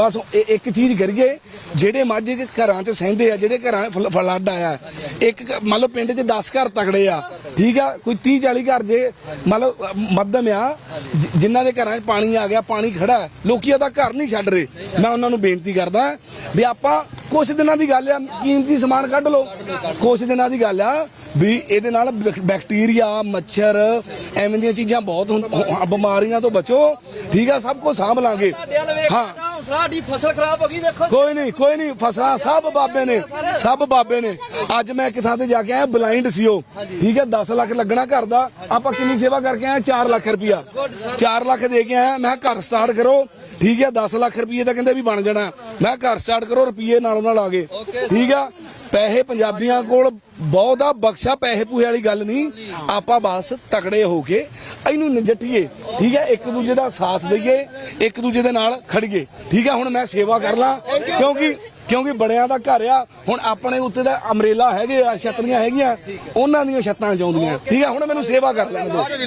ਬਸ ਇਹ ਇੱਕ ਚੀਜ਼ ਕਰੀਏ ਜਿਹੜੇ ਮਾਝੇ ਚ ਘਰਾਂ ਚ ਸਹਿੰਦੇ ਆ ਜਿਹੜੇ ਘਰਾਂ ਫਲੱਡ ਆਇਆ ਇੱਕ ਮੰਨ ਲਓ ਪਿੰਡ 'ਚ 10 ਘਰ ਤਕੜੇ ਆ ਠੀਕ ਆ? ਕੋਈ 30 40 ਘਰ ਜੇ ਮੰਨ ਲਓ ਮੱਧਮ ਆ ਜਿਨ੍ਹਾਂ ਦੇ ਘਰਾਂ 'ਚ ਪਾਣੀ ਆ ਗਿਆ ਪਾਣੀ ਖੜਾ ਲੋਕੀ ਉਹਦਾ ਘਰ ਨਹੀਂ ਛੱਡ ਰਹੇ। ਮੈਂ ਉਹਨਾਂ ਨੂੰ ਬੇਨਤੀ ਕਰਦਾ ਵੀ ਆਪਾਂ ਕੁਝ ਦਿਨਾਂ ਦੀ ਗੱਲ ਆ ਕੀਮਤੀ ਸਮਾਨ ਕੱਢ ਲਓ। ਕੁਝ ਦਿਨਾਂ ਦੀ ਗੱਲ ਆ ਵੀ ਇਹਦੇ ਨਾਲ ਬੈਕ- ਬੈਕਟੀਰੀਆ ਮੱਛਰ ਐਵੇਂ ਦੀਆਂ ਚੀਜ਼ਾਂ ਬਹੁਤ ਬਿਮਾਰੀਆਂ ਤੋਂ ਬਚੋ ਠੀਕ ਆ? ਸਭ ਕੁਝ ਸਾਂਭ ਲਾਂਗੇ। ਹਾਂ। ਸਾਡੀ ਫਸਲ ਖਰਾਬ ਹੋ ਗਈ ਵੇਖੋ। ਕੋਈ ਨਹੀਂ ਕੋਈ ਨਹੀਂ ਫਸਲਾਂ ਸਭ ਬਾਬੇ ਨੇ ਸਭ ਬਾਬੇ ਨੇ। ਅੱਜ ਮੈਂ ਇੱਕ ਥਾਂ ਤੇ ਜਾ ਕੇ ਆਇਆ ਬਲਾਈਂਡ ਸੀ ਉਹ। ਠੀਕ ਹੈ 10 ਲੱਖ ਲੱਗਣਾ ਘਰ ਦਾ। ਆਪਾਂ ਕਿੰਨੀ ਸੇਵਾ ਕਰਕੇ ਆਏ? 4 ਲੱਖ ਰੁਪਇਆ 4 ਲੱਖ ਦੇ ਕੇ ਆਇਆ ਮੈਂ ਘਰ ਸਟਾਰਟ ਕਰੋ। ਠੀਕ ਹੈ 10 ਲੱਖ ਰੁਪਏ ਦਾ ਕਹਿੰਦੇ ਵੀ ਬਣ ਜਾਣਾ। ਮੈਂ ਘਰ ਸਟਾਰਟ ਕਰੋ ਰੁਪਏ ਨਾਲੋਂ ਨਾਲ ਆ ਗਏ। ਠੀਕ ਆ ਪੈਸੇ ਪੰਜਾਬੀਆਂ ਕੋਲ ਬਹੁਤ ਬਖਸ਼ਾ ਪੈਸੇ ਪੂਹੇ ਵਾਲੀ ਗੱਲ ਨਹੀਂ। ਆਪਾਂ ਬਸ ਤਕੜੇ ਹੋ ਕੇ ਇਹਨੂੰ ਨਜਿੱਠੀਏ। ਠੀਕ ਹੈ ਇੱਕ ਦੂਜੇ ਦਾ ਸਾਥ ਦਈਏ ਇੱਕ ਦੂਜੇ ਦੇ ਨਾਲ ਖੜੀਏ। ਠੀਕ ਹੈ ਹੁਣ ਮੈਂ ਸੇਵਾ ਕਰ ਲਾਂ। ਕਿਉਂਕਿ ਕਿਉਂਕਿ ਬੜਿਆਂ ਦਾ ਘਰ ਆ ਹੁਣ ਆਪਣੇ ਉੱਤੇ ਦਾ ਅਮਰੇਲਾ ਹੈਗੇ ਆ ਛਤਰੀਆਂ ਹੈਗੀਆਂ ਉਹਨਾਂ ਦੀਆਂ ਛੱਤਾਂ ਚਾਉਂਦੀਆਂ ਠੀਕ ਹੈ ਹੁਣ ਮੈਨੂੰ ਸੇਵਾ ਕਰ ਲੈਣ ਦਿਓ।